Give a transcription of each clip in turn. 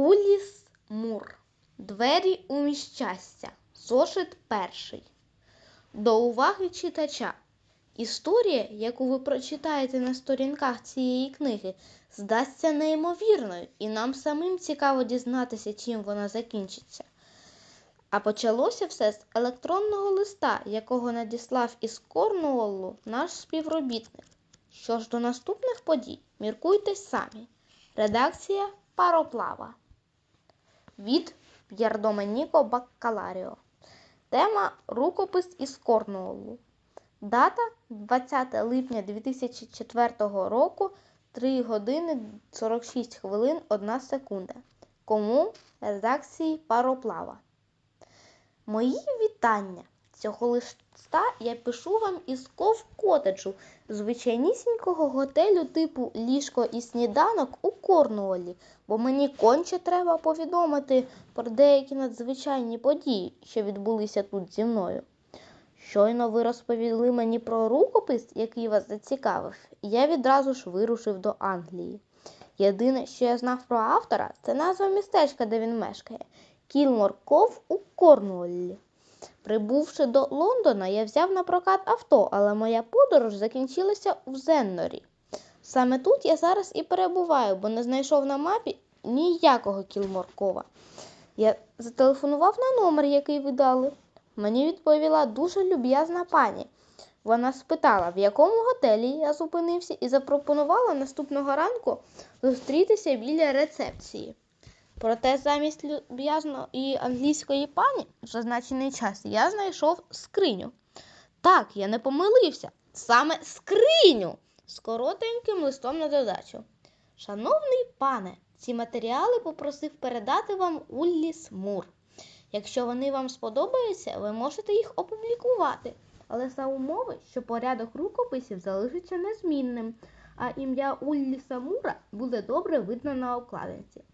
Уліс Мур. Двері у міщастя. Зошит перший. До уваги читача. Історія, яку ви прочитаєте на сторінках цієї книги, здасться неймовірною, і нам самим цікаво дізнатися, чим вона закінчиться. А почалося все з електронного листа, якого надіслав із Корнуоллу наш співробітник. Що ж до наступних подій, міркуйте самі. Редакція Пароплава. Від П'єрдоменіко Баккаларіо. Тема Рукопис із Корнуолу. Дата 20 липня 2004 року 3 години 46 хвилин 1 секунда. Кому редакції Пароплава. Мої вітання. Цього листа я пишу вам із ков котеджу, звичайнісінького готелю типу ліжко і сніданок у Корнуолі, бо мені конче треба повідомити про деякі надзвичайні події, що відбулися тут зі мною. Щойно ви розповіли мені про рукопис, який вас зацікавив, я відразу ж вирушив до Англії. Єдине, що я знав про автора, це назва містечка, де він мешкає Кілмор Ков у Корнуоллі. Прибувши до Лондона, я взяв на прокат авто, але моя подорож закінчилася в Зеннорі. Саме тут я зараз і перебуваю, бо не знайшов на мапі ніякого Кілморкова. Я зателефонував на номер, який ви дали. Мені відповіла дуже люб'язна пані. Вона спитала, в якому готелі я зупинився, і запропонувала наступного ранку зустрітися біля рецепції. Проте замість люб'язної англійської пані в зазначений час я знайшов скриню. Так, я не помилився. Саме скриню з коротеньким листом на додачу. Шановний пане, ці матеріали попросив передати вам Улліс Мур. Якщо вони вам сподобаються, ви можете їх опублікувати, але за умови, що порядок рукописів залишиться незмінним, а ім'я Улліса Мура буде добре видно на обкладинці.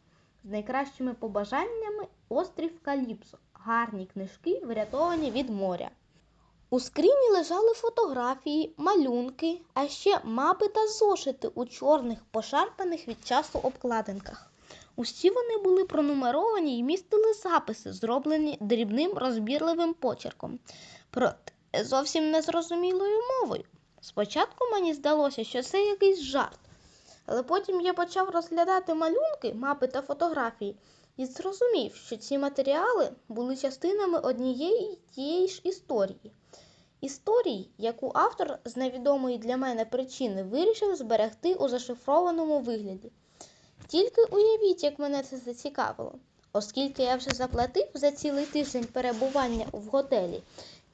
З найкращими побажаннями острів Каліпсо. Гарні книжки, врятовані від моря. У скрині лежали фотографії, малюнки, а ще мапи та зошити у чорних, пошарпаних від часу обкладинках. Усі вони були пронумеровані і містили записи, зроблені дрібним розбірливим почерком, проте зовсім незрозумілою мовою. Спочатку мені здалося, що це якийсь жарт, але потім я почав розглядати малюнки, мапи та фотографії і зрозумів, що ці матеріали були частинами однієї тієї ж історії. Історії, яку автор з невідомої для мене причини вирішив зберегти у зашифрованому вигляді. Тільки уявіть, як мене це зацікавило. Оскільки я вже заплатив за цілий тиждень перебування в готелі,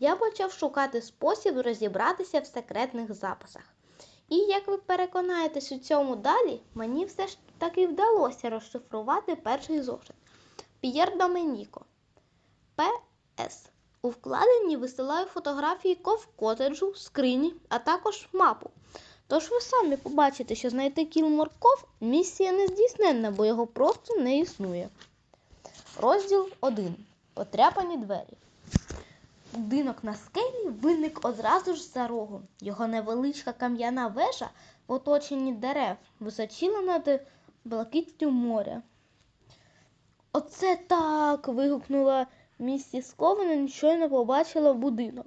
я почав шукати спосіб розібратися в секретних записах. І як ви переконаєтесь у цьому далі, мені все ж таки вдалося розшифрувати перший зошит. П'єр Доменіко. П.С. У вкладенні висилаю фотографії ков-котеджу, скрині, а також мапу. Тож ви самі побачите, що знайти кілморков місія нездійсненна, бо його просто не існує. Розділ 1. Потряпані двері. Будинок на скелі виник одразу ж за рогом. Його невеличка кам'яна вежа в оточенні дерев височила над блакиттю моря. Оце так. вигукнула місіс Ковенен, щойно побачила будинок.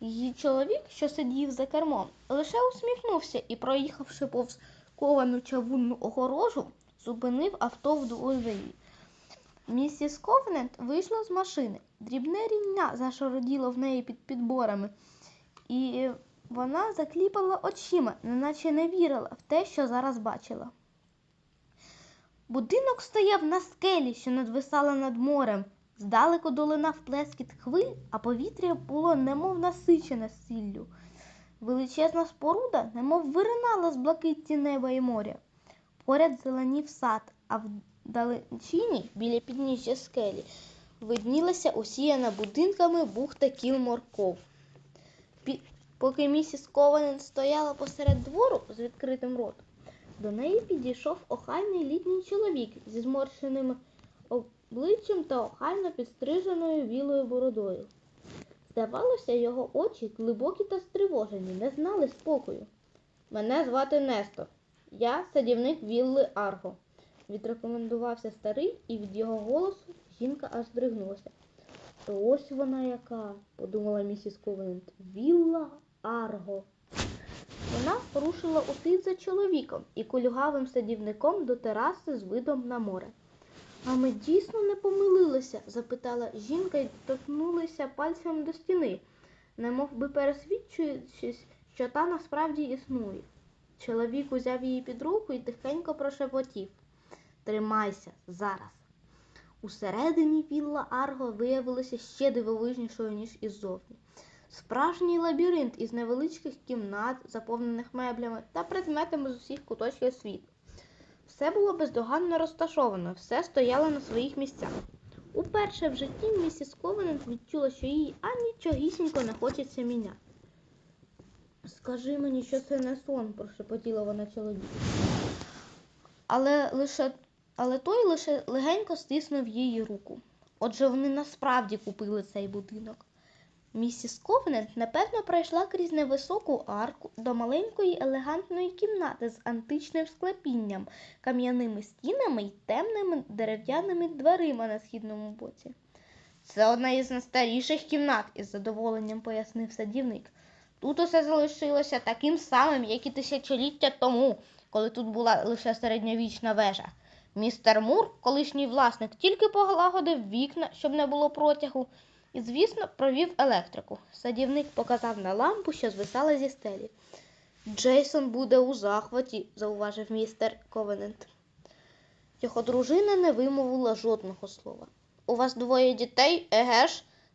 Її чоловік, що сидів за кермом, лише усміхнувся і, проїхавши повз ковану чавунну огорожу, зупинив авто в дворі. Місіс Ковнет вийшла з машини. Дрібне рівня зашароділо в неї під підборами, і вона закліпала очима, неначе не вірила в те, що зараз бачила. Будинок стояв на скелі, що надвисала над морем. Здалеку долинав плескіт хвиль, а повітря було немов насичене сіллю. Величезна споруда, немов виринала з блакитті неба і моря. Поряд зеленів сад, а вдалечині, біля підніжжя скелі, виднілася усіяна будинками бухта Кілморков. Поки місіс Кованен стояла посеред двору з відкритим ротом, до неї підійшов охайний літній чоловік зі зморщеними обличчям та охайно підстриженою білою бородою. Здавалося, його очі, глибокі та стривожені, не знали спокою. Мене звати Нестор. Я садівник Вілли Арго. Відрекомендувався старий, і від його голосу жінка аж здригнулася. То ось вона яка, подумала місіс Ковент. Вілла Арго. Вона рушила услід за чоловіком і кульгавим садівником до тераси з видом на море. А ми дійсно не помилилися? запитала жінка і торкнулася пальцем до стіни, немов би пересвідчуючись, що та насправді існує. Чоловік узяв її під руку і тихенько прошепотів. Тримайся зараз. Усередині вілла Арго виявилося ще дивовижнішою, ніж іззовні. Справжній лабіринт із невеличких кімнат, заповнених меблями та предметами з усіх куточків світу. Все було бездоганно розташовано, все стояло на своїх місцях. Уперше в житті місіс Ковенант відчула, що їй анічогісінько не хочеться міняти. Скажи мені, що це не сон, прошепотіла вона чоловіку. Але лише але той лише легенько стиснув її руку. Отже, вони насправді купили цей будинок. Місіс Ковнент, напевно, пройшла крізь невисоку арку до маленької елегантної кімнати з античним склепінням, кам'яними стінами й темними дерев'яними дверима на східному боці. Це одна із найстаріших кімнат, із задоволенням пояснив садівник. Тут усе залишилося таким самим, як і тисячоліття тому, коли тут була лише середньовічна вежа. Містер Мур, колишній власник, тільки полагодив вікна, щоб не було протягу, і, звісно, провів електрику. Садівник показав на лампу, що звисала зі стелі. Джейсон буде у захваті, зауважив містер Ковенент. Його дружина не вимовила жодного слова. У вас двоє дітей, еге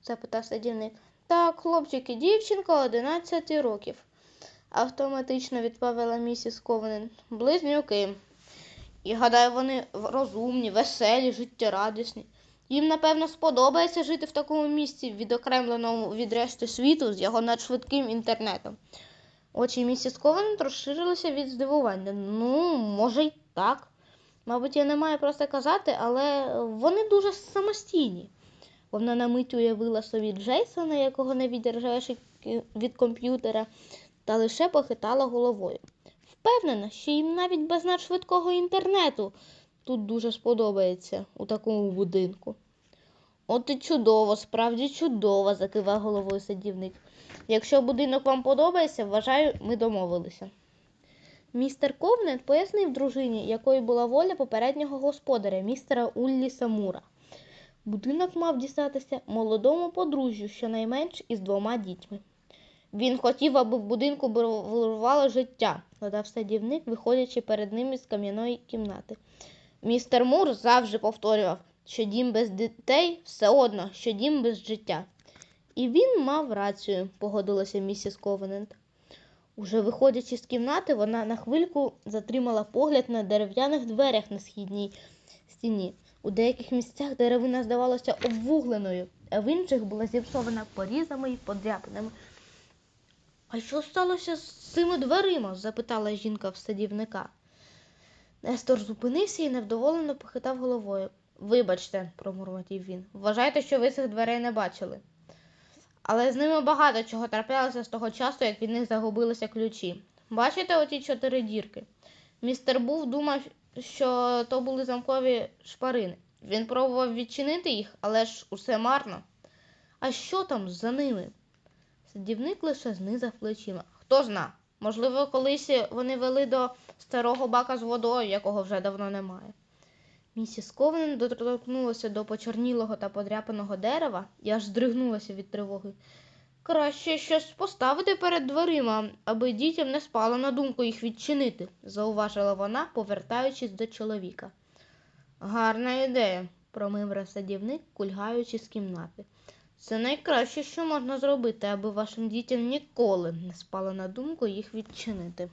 запитав садівник. Так, хлопчик і дівчинка 11 років, автоматично відповіла місіс Ковенент. Близнюки. І гадаю, вони розумні, веселі, життєрадісні. Їм, напевно, сподобається жити в такому місці, відокремленому від решти світу з його надшвидким інтернетом. Очі місіс Ковенент розширилися від здивування. Ну, може, й так. Мабуть, я не маю просто казати, але вони дуже самостійні. Вона на мить уявила собі Джейсона, якого не віддержаєш від комп'ютера, та лише похитала головою. Впевнена, що їм навіть без надшвидкого інтернету тут дуже сподобається у такому будинку. От і чудово, справді чудово, закивав головою садівник. Якщо будинок вам подобається, вважаю, ми домовилися. Містер Ковнет пояснив дружині, якою була воля попереднього господаря, містера Уллі Самура. Будинок мав дістатися молодому подружжю, щонайменш із двома дітьми. Він хотів, аби в будинку вирувало життя, додав садівник, виходячи перед ним із кам'яної кімнати. Містер Мур завжди повторював, що дім без дітей все одно, що дім без життя. І він мав рацію, погодилася місіс Ковенент. Уже виходячи з кімнати, вона на хвильку затримала погляд на дерев'яних дверях на східній стіні. У деяких місцях деревина здавалася обвугленою, а в інших була зіпсована порізами і подряпинами. А що сталося з цими дверима? запитала жінка в садівника. Нестор зупинився і невдоволено похитав головою. Вибачте, промурмотів він. Вважайте, що ви цих дверей не бачили. Але з ними багато чого траплялося з того часу, як від них загубилися ключі. Бачите оті чотири дірки? Містер Був думав, що то були замкові шпарини. Він пробував відчинити їх, але ж усе марно. А що там за ними? Садівник лише знизав плечима. Хто зна? Можливо, колись вони вели до старого бака з водою, якого вже давно немає. Місіс Ковен доторкнулася до почорнілого та подряпаного дерева і аж здригнулася від тривоги. Краще щось поставити перед дверима, аби дітям не спало на думку їх відчинити, зауважила вона, повертаючись до чоловіка. Гарна ідея, промимрив садівник, кульгаючи з кімнати. Це найкраще, що можна зробити, аби вашим дітям ніколи не спало на думку їх відчинити.